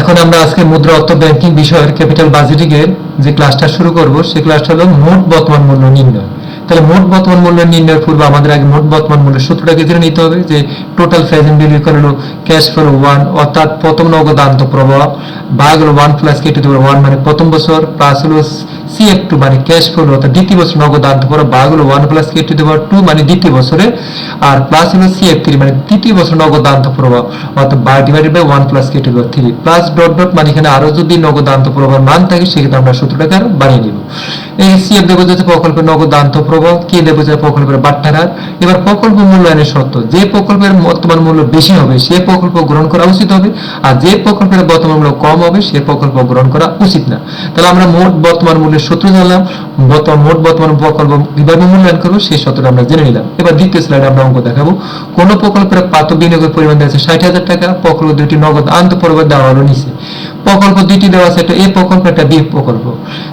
এখন আমরা আজকে মুদ্রা অর্থ ব্যাংকিং বিষয়ের ক্যাপিটাল বাজেটিং এর যে ক্লাসটা শুরু করব সেই ক্লাসটা হলো মোট বর্তমান মূল্য নির্ণয়। তাহলে মোট বর্তমান মূল্য নির্ণয়ের পূর্বে আমাদের আগে মোট বর্তমান মূল্যের সূত্রটাকে জেনে নিতে হবে, যে টোটাল প্রেজেন্ট ভ্যালু ইকুয়াল হলো ক্যাশ ফ্লো ওয়ান অর্থাৎ প্রথম নগদ আন্ত প্রবাহ ভাগ হলো one plus K to the one মানে প্রথম বছর প্লাস হলো সিএফ টু মানে ক্যাশ ফ্লো অর্থাৎ দ্বিতীয় বছর নগদ আন্ত প্রবাহ ভাগ হলো one plus K to the two মানে দ্বিতীয় বছরে। আর প্লাস হলো সিএফ থ্রি মানে তৃতীয় বছর নগদ আন্ত প্রবাহ অর্থাৎ বার divided by one plus K to the three plus dot dot মানে এখানে আরও যদি নগদ আন্ত প্রবাহ মান থাকে, সেক্ষেত্রে আমরা সূত্রটাকে আরও বাড়িয়ে নিব। এই সিএফ দেবো যাচ্ছে প্রকল্পের নগদ আন্ত প্রবাহ কে দেবো যাচ্ছে প্রকল্পের বাট্টার। এবার প্রকল্প মূল্যায়নের শর্ত, যে প্রকল্পের বর্তমান মূল্য বেশি হবে, সে প্রকল্প গ্রহণ করা উচিত হবে, আর যে প্রকল্পের বর্তমান মূল্য কম হবে, সে প্রকল্প গ্রহণ করা উচিত না। তাহলে আমরা মোট বর্তমান মূল্যের সূত্র জানলাম বর্তমান মোট বর্তমান প্রকল্প কীভাবে মূল্যায়ন করব সেই সূত্রটা আমরা জেনে নিলাম। এবার দ্বিতীয় স্লাইডে আমরা অঙ্ক দেখাবো। কোন প্রকল্পের পাত্র বিনিয়োগের পরিমাণ দেওয়া আছে ষাট হাজার টাকা, প্রকল্প দুটি নগদ আন্ত পর্ব দেওয়া হলো নিচে। প্রকল্প দুইটি দেওয়া আছে, একটা এ প্রকল্প, একটা বি প্রকল্প।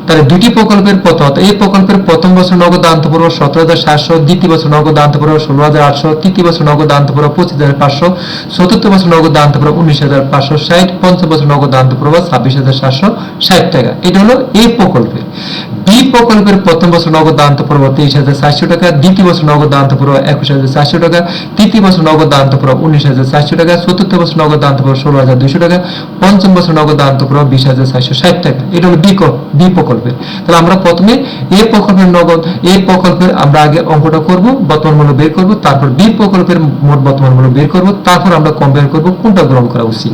তাহলে দুটি প্রকল্পের প্রথম এই প্রকল্পের প্রথম বছর নগদ আন্ত পর্ব সতেরো হাজার সাতশো, দ্বিতীয় বছর নগদ আন্ত পর্ব ষোলো হাজার আটশো, তৃতীয় বছর নগদ আন্ত পর্ব পঁচিশ হাজার পাঁচশো, চতুর্থ বছর নগদ আন্ত পর্ব উনিশ হাজার পাঁচশো ষাট, পঞ্চম বছর নগদ আন্ত পর্ব ছাব্বিশ হাজার সাতশো ষাট টাকা। এটা হলো এই প্রকল্পের বি প্রকল্পের প্রথম বছর নগদ দান্ত পূর্ব তেইশ হাজার চারশো টাকা, দ্বিতীয় বছর নগদ দান্ত পূর্ব একুশ হাজার চারশো টাকা, তৃতীয় বছর নগদ দান্ত পূর্ব উনিশ হাজার চারশো টাকা, চতুর্থ বছর নগদ দান্ত পূর্ব ষোলো হাজার দুইশো টাকা, পঞ্চম বছর নগদ দান্ত পূর্ব বিশ হাজার চারশো ষাট টাকা। এটা হলো বি প্রকল্পের তাহলে আমরা প্রথমে এ প্রকল্পের নগদ, এ প্রকল্পের আমরা আগে অঙ্কটা করব, বর্তমান মূল্য বের করব, তারপর বি প্রকল্পের মোট বর্তমান মূল্য বের করব, তারপর আমরা কম্পেয়ার করব কোনটা গ্রহণ করা উচিত।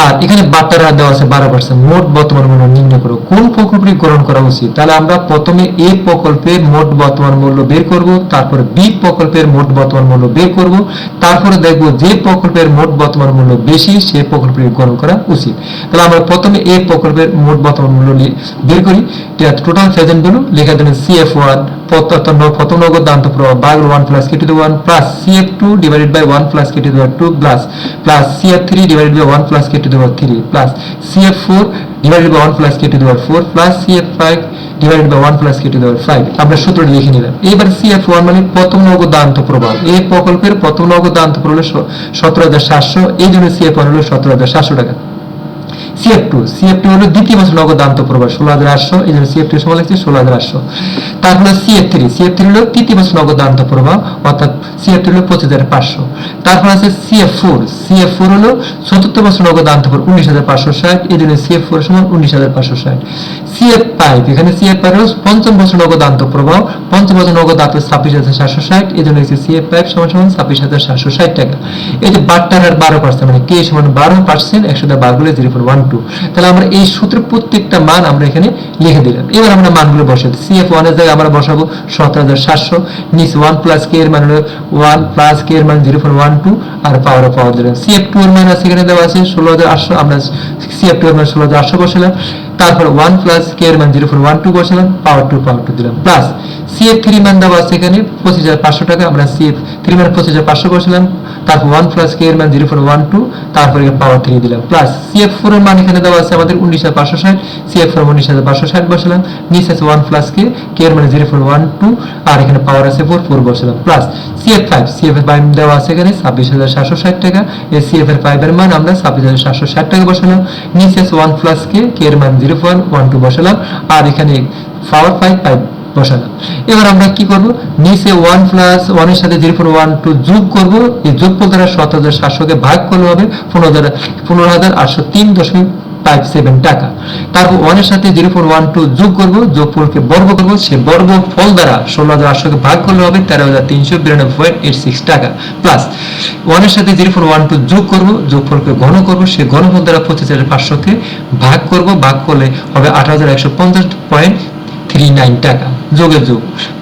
আর এখানে বার্তার দেওয়া আছে বারো পার্সেন্ট মোট বর্তমান মূল্য নির্ণয় করো। কোন প্রকল্পটি গ্রহণ করা উচিত? তাহলে আমরা প্রথমে এ প্রকল্পের মোট বর্তমান মূল্য বের করব, তারপরে বি প্রকল্পের মোট বর্তমান মূল্য বের করব, তারপরে দেখব যে প্রকল্পের মোট বর্তমান মূল্য বেশি, সে প্রকল্পটি গ্রহণ করা উচিত। তাহলে আমরা প্রথমে এ প্রকল্পের মোট বর্তমান মূল্য বের করি। টোটাল প্রেজেন্ট ভ্যালু লেখা দেবেন সিএফ ওয়ান প্রথম নগদ দান্ত প্রভাব by one plus K to the one plus CF two divided by one plus K to the two plus plus CF three divided by one plus K to the three plus CF four divided by one plus K to the four plus CF five divided by one plus K to the five আমরা সূত্রটি লিখে নিলাম। এবার CF one মানে প্রথম নগদ দান্ত এই প্রকল্পের প্রথম নগদ দান্ত হলো সতেরো হাজার সাতশো। এই জন্য সিএফ ওয়ান হলো সতেরো হাজার সাতশো টাকা। সিএফ টু সিএফ টু হলো দ্বিতীয় বছর নগদ দান্ত প্রবাহ ষোলো হাজার আটশো এই জন্য সিএফ টু সময় লাগছে ষোলো হাজার আটশো তারপরে সিএফ থ্রি সিএফ থ্রি হলো তৃতীয় বছর নগদ দান্ত প্রবাহ অর্থাৎ সিএফ থ্রি হলো পঁচিশ হাজার পাঁচশো তারপর আছে সিএফ ফোর সিএফ ফোর হলো চতুর্থ বছর নগদ দান্ত প্রবাহ উনিশ হাজার পাঁচশো ষাট এই জন্য সিএফ ফোর সমান উনিশ হাজার পাঁচশো ষাট সিএফ ফাইভ এখানে সিএফ ফাইভ হলো পঞ্চম বছর নগদ দান্ত প্রবাহ পঞ্চম বছর নগদ দান্ত ছাব্বিশ হাজার সাতশো ষাট এই জন্য সিএফ ফাইভ সমান সমান ছাব্বিশ হাজার সাতশো ষাট টাকা এই যে বারটার আর বারো পার্সেন্ট মানে কে সমান বারো পার্সেন্ট একশো বার জিরো ফোর ওয়ান টু তাহলে আমরা এই সূত্রের প্রত্যেকটা মান আমরা এখানে লিখে দিলাম। এবার আমরা মানগুলো বসাবো সিএফ ওয়ানের জায়গায় আমরা বসাবো সতেরো হাজার সাতশো। নিস ওয়ান প্লাস কে এর মান হলো ওয়ান প্লাস কে এর মান জিরো ফোর ওয়ান টু আর পাওয়ার অফ পাওয়ার দিলাম সি এফ টু এর মান আছে এখানে দেওয়া আছে ষোলো হাজার আটশো। আমরা সি এফ টু এর মান ষোলো হাজার আটশো বসালাম। তারপর ওয়ান প্লাস কে এর মান জিরো ফোর ওয়ান টু বসালাম পাওয়ার টু পাওয়ার টু দিলাম। প্লাস সিএফ থ্রি মান দেওয়া আছে এখানে, পঁচিশ হাজার পাঁচশো টাকা, আমরা সিএফ থ্রি মান পঁচিশ হাজার পাঁচশো বসালাম, তারপর ওয়ান প্লাস কে এর মান জিরো ফোর ওয়ান টু তারপরে পাওয়ার থ্রি দিলাম। প্লাস সিএফ ফোর এর মান এখানে দেওয়া আছে আমাদের উনিশ হাজার পাঁচশো ষাট সিএফ ফোর উনিশ হাজার পাঁচশো ষাট বসালাম, নিচে আছে ওয়ান প্লাস কে কে এর মানে জিরো ফোর ওয়ান টু আর এখানে পাওয়ার আছে ফোর ফোর বসালাম। Plus C F five CF এর ফাইভ দেওয়া আছে এখানে, ছাব্বিশ হাজার সাতশো ষাট টাকা, এই সিএফ এর ফাইভ এর মান আমরা ছাব্বিশ হাজার সাতশো ষাট টাকা বসালাম, নিচে আছে ওয়ান প্লাস কে কে এর মান জিরো ওয়ান ওয়ান টু বসালাম, আর এখানে পাওয়ার ফাইভ ফাইভ বসালাম। এবার আমরা কি করব? নিচে ওয়ান প্লাস ওয়ানের সাথে জিরো ফোর ওয়ান টু যোগ করব। এই যোগফল দ্বারা সতেরো হাজার সাতশোকে ভাগ করলে হবে পনেরো হাজার পনেরো হাজার আটশো তিন দশমিক ফাইভ সেভেন টাকা। তারপর ওয়ানের সাথে জিরো ফোর ওয়ান টু যোগ করব যোগফলকে বর্গ করব। সে বর্গ ফল দ্বারা ষোলো হাজার আটশোকে ভাগ করলে হবে তেরো হাজার তিনশো বিরানব্বই পয়েন্ট এইট সিক্স টাকা। প্লাস ওয়ানের সাথে জিরো ফোর ওয়ান টু যোগ করব যোগফলকে ঘন করব। সে ঘনফল দ্বারা পঁচিশ হাজার পাঁচশোকে ভাগ করব। ভাগ করলে হবে আট হাজার একশো পঞ্চাশ পয়েন্ট থ্রি নাইন টাকা। যোগ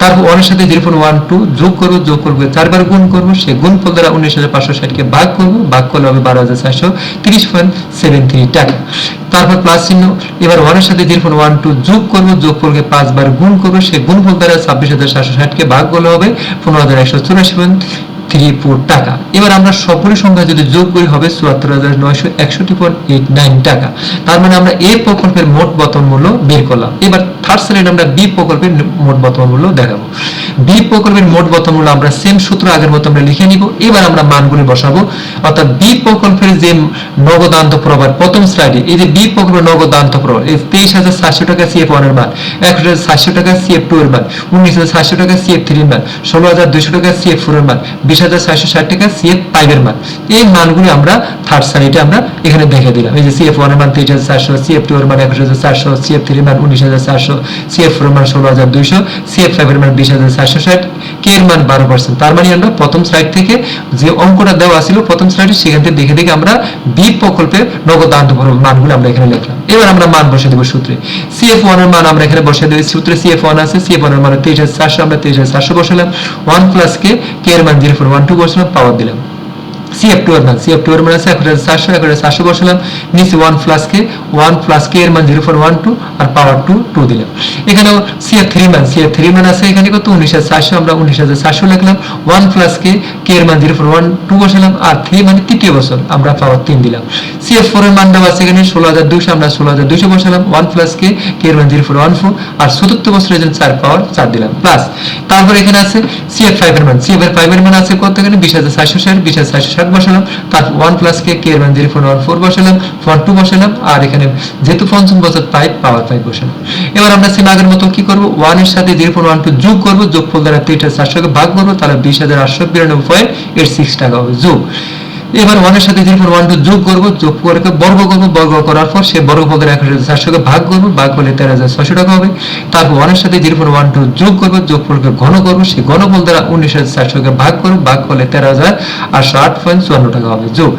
তারপর ওয়ানের সাথে জিরো পয়েন্ট ওয়ান টু যোগ করব যোগ করব, চারবার গুণ করব, সে গুণ ফল দ্বারা উনিশ হাজার পাঁচশো ষাটকে ভাগ করব, ভাগ করলে হবে বারো হাজার চারশো তিরিশ পয়েন্ট সেভেন থ্রি টাকা। তারপর প্লাস চিহ্ন, এবার ওয়ানের সাথে জিরো পয়েন্ট ওয়ান টু যোগ করব, যোগ ফলকে পাঁচবার গুণ করব, সে গুণ ফল দ্বারা ছাব্বিশ হাজার সাতশো ষাটকে ভাগ করলে হবে পনেরো হাজার একশো চুরাশি পয়েন্ট থ্রি টাকা। এবার আমরা সংখ্যা যদি যোগ করি হবে চুয়াত্তর হাজার নয়শো একষট্টি পয়েন্ট এইট নাইন টাকা। তার মানে আমরা এ প্রকল্পের মোট মূল্য বের করলাম। এবার থার্ড আমরা বি প্রকল্পের মোট মূল্য দেখাবো। বি প্রকল্পের মোট মূল্য আমরা সেম সূত্র আগের মতো আমরা লিখে নিব। এবার আমরা মানগুলি বসাবো। অর্থাৎ বি প্রকল্পের যে নগদান্ত প্রথম স্লাইডে এই যে বি প্রকল্পের নগদান্ত এই তেইশ হাজার সাতশো টাকা সিএফ ওয়ানের মান, এক হাজার সাতশো টাকা সিএফ টু এর মান, উনিশ হাজার সাতশো টাকা সিএফ থ্রি এর মান, ষোলো হাজার দুইশো টাকা সিএফ ফোর এর মান, বিশ হাজার সাতশো ষাট টাকা সিএফ ফাইভ এর মান। এই মানগুলি আমরা থার্ড স্লাইডে আমরা এখানে দেখে দিলাম। এই যে সিএফ ওয়ানের মান তেইশ হাজার চারশো সিএফ টু এর মান একুশ হাজার চারশো সিএফ থ্রি এর মান উনিশ হাজার চারশো সিএফ ফোর মান ষোলো হাজার দুইশো সিএফ ফাইভ এর মান বিশ হাজার চারশো ষাট কে এর মান বারো পার্সেন্ট তার মানে আমরা প্রথম স্লাইড থেকে যে অঙ্কটা দেওয়া ছিল প্রথম স্লাইডে সেখান থেকে দেখে দেখে আমরা বি প্রকল্পের নগদান্ত মানগুলো আমরা এখানে লিখলাম। এবার আমরা মান বসে দেবো সূত্রে। সিএফ ওয়ানের মান আমরা এখানে বসে দেবো সূত্রে সিএফ ওয়ান আছে সিএফ ওয়ানের মান তেইশ হাজার চারশো আমরা তেইশ হাজার চারশো বসালাম। ওয়ান প্লাস কে কে এর মান জিরো ফোর ওয়ান টু বসালাম পাওয়ার দিলাম সিএফ টু এর মান সিএফ টু এর মান আছে এক হাজার চারশো এক বসালাম নিচে one plus K one plus K এর মান জিরো ফোর ওয়ান টু আর পাওয়ার টু টু দিলাম এখানেও সিএফ থ্রি মান সিএফ থ্রি মান আছে এখানে কত উনিশ হাজার চারশো আমরা উনিশ হাজার চারশো লিখলাম ওয়ান প্লাস কে কে এর মান জিরো ফোর ওয়ান টু বসালাম আর থ্রি মানে তৃতীয় বছর আমরা পাওয়ার তিন দিলাম সিএফ ফোর এর মান দেওয়া আছে এখানে ষোলো হাজার দুশো আমরা ষোলো হাজার দুশো বসালাম ওয়ান প্লাস কে কে এর মান জিরো ফোর ওয়ান ফোর আর চতুর্থ বছরের জন্য চার পাওয়ার চার দিলাম প্লাস তারপর এখানে আছে সিএফ ফাইভ এর মান সিএফ এর ফাইভ এর মান আছে কত এখানে? বিশ হাজার চারশো ষাট, বিশ হাজার চারশো ষাট বসালাম তার ওয়ান প্লাস কে কে এর জিরো ফোর ওয়ান ফোর বসালাম ফোর টু বসালাম, আর এখানে যেহেতু পঞ্চম বছর ফাইভ পাওয়ার ফাইভ বসালাম। এবার আমরা সেম আগের মতো কি করব? ওয়ানের সাথে জিরো ফোর ওয়ান টু যোগ করব যোগ ফল দ্বারা তিনটা চারশোকে ভাগ করব, তাহলে বিশ হাজার আটশো বিরানব্বই পয়েন্ট এইট সিক্স টাকা হবে। যোগ। এবার ওয়ানের সাথে জিরো ওয়ান টু যোগ করব, যোগ করে বর্গ করব, বর্গ করার পর সে বর্গ পদের এক হাজার চারশোকে ভাগ করব, ভাগ করলে তেরো হাজার ছশো টাকা হবে। তারপর ওয়ানের সাথে জিরো ওয়ান টু যোগ করব যোগ ফলকে ঘন করব, সেই ঘনফল দ্বারা উনিশ হাজার চারশোকে ভাগ করব, ভাগ করলে তেরো হাজার আটশো আট পয়েন্ট চুয়ান্ন টাকা হবে। যোগ।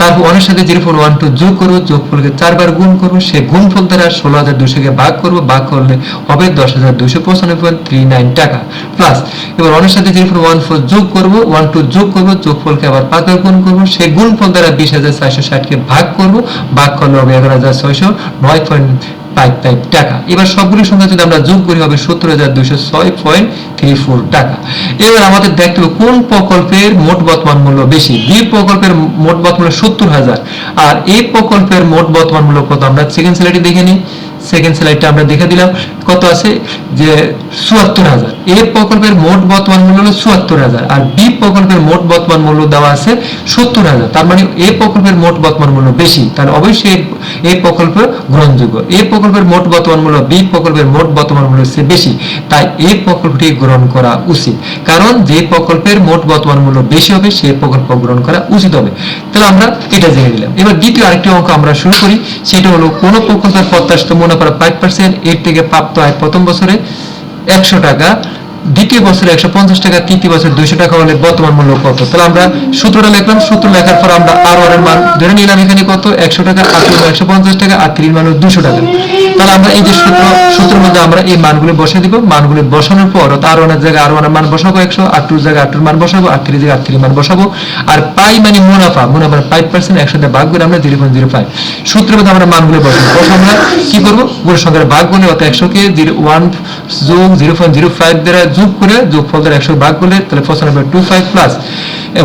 তারপর ওয়ানের সাথে ফোর ওয়ান টু যোগ করব যোগ ফলকে চারবার গুণ করব, সেই গুণফল দ্বারা ষোলো হাজার দুশোকে ভাগ করব, ভাগ করলে হবে দশ হাজার দুশো পঁচানব্বই পয়েন্ট থ্রি নাইন টাকা। প্লাস এবার ওয়ানের সাথে ফোর ওয়ান ফোর যোগ করব ওয়ান টু যোগ করব যোগ ফলকে আবার পাঁচবার গুণ করব সেই গুণফল দ্বারা বিশ হাজার চারশো ষাটকে ভাগ করব, ভাগ করলে হবে এগারো হাজার ছয়শো নয় পয়েন্ট ফাইভ ফাইভ টাকা। এবার সবগুলি সংখ্যা যদি আমরা যোগ করি হবে সত্তর হাজার দুইশো ছয় পয়েন্ট থ্রি ফোর টাকা। এবার আমাদের দেখতে হবে কোন প্রকল্পের মোট বর্তমান মূল্য বেশি? বি প্রকল্পের মোট বর্তমান মূল্য সত্তর হাজার। আর এই প্রকল্পের মোট বর্তমান মূল্য কত? আমরা সেকেন্ড স্লাইডে দেখে নিই। সেকেন্ড স্লাইডটা আমরা দেখে দিলাম। কত আছে? যে চুয়াত্তর হাজার। এ প্রকল্পের মোট বর্তমান মূল্য হলো চুয়াত্তর হাজার। আর বি প্রকল্পের মোট বর্তমান মূল্য দেওয়া আছে সত্তর হাজার। তার মানে এ প্রকল্পের মোট বর্তমান মূল্য বেশি। তাহলে অবশ্যই এই- প্রকল্প গ্রহণযোগ্য। এই প্রকল্পের মোট বর্তমান মূল্য, বি প্রকল্পের মোট বর্তমান মূল্য চেয়ে বেশি। তাই এই প্রকল্পটি গ্রহণ করা উচিত। কারণ যে প্রকল্পের মোট বর্তমান মূল্য বেশি হবে সেই প্রকল্প গ্রহণ করা উচিত হবে। তাহলে আমরা এটা জেনে নিলাম। এবার দ্বিতীয় আরেকটি অঙ্ক আমরা শুরু করি। সেটা হলো কোন প্রকল্পের প্রত্যাশিত মুনাফা ফাইভ পার্সেন্ট এর থেকে প্রাপ্ত হয় প্রথম বছরে একশো টাকা। দ্বিতীয় বছরে একশো পঞ্চাশ টাকা, তৃতীয় বছর দুইশো টাকা হলে বর্তমান মূল্য কত? তাহলে আমরা সূত্রটা লিখলাম, সূত্র লেখার পর আমরা আর এর মান ধরে নিলাম, এখানে কত? একশো টাকা, আর একশো পঞ্চাশ টাকা, আর থ্রির মান দুশো টাকা। তাহলে আমরা এই যে সূত্র, সূত্রের মধ্যে আমরা এই মানগুলো বসে দিব। মানগুলো বসানোর পর আর ওয়ানের জায়গায় আর ওয়ানের মান বসাবো একশো, আর টুর জায়গায় আর টুর মান বসাবো, আর থ্রি জায়গায় আর মান বসাবো। আর পাই মানে মুনাফা মুনাফা ফাইভ পার্সেন্ট একসাথে ভাগ করে আমরা জিরো পয়েন্ট জিরো ফাইভ সূত্রের মধ্যে আমরা মানগুলো বসাবো। বসে আমরা কি করব? পুরো সংখ্যার ভাগ করলে অত একশোকে জিরো ওয়ান যোগ জিরো পয়েন্ট জিরো ফাইভ দ্বারা যোগ করে যোগ ফল দ্বারা একশো ভাগ করলে তাহলে পঁচানব্বই টু ফাইভ প্লাস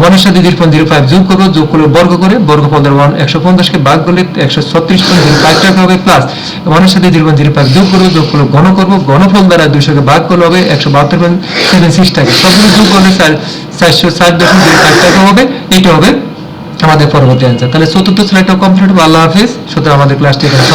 ওয়ানের সাথে জিরো পয়েন্ট জিরো ফাইভ যোগ করব যোগ করলে বর্গ করে বর্গ ফল দ্বারা ওয়ান একশো পঞ্চাশকে ভাগ করলে একশো ছত্রিশ পয়েন্ট জিরো ফাইভ টাকা হবে প্লাস ওয়ানের সাথে জিরো পয়েন্ট জিরো ফাইভ যোগ করব যোগ করলে ঘন করব, ঘনফল দ্বারা দুইশোকে ভাগ করলে হবে একশো বাহাত্তর পয়েন্ট সেভেন সিক্স টাকা। সবগুলো যোগ করলে চার চারশো ষাট দশমিক জিরো ফাইভ টাকা হবে। এইটা হবে আমাদের পরবর্তী অ্যান্সার তাহলে চতুর্থ স্লাইডটা কমপ্লিট হবে আল্লাহ হাফিজ। সুতরাং আমাদের ক্লাসটি এখানে।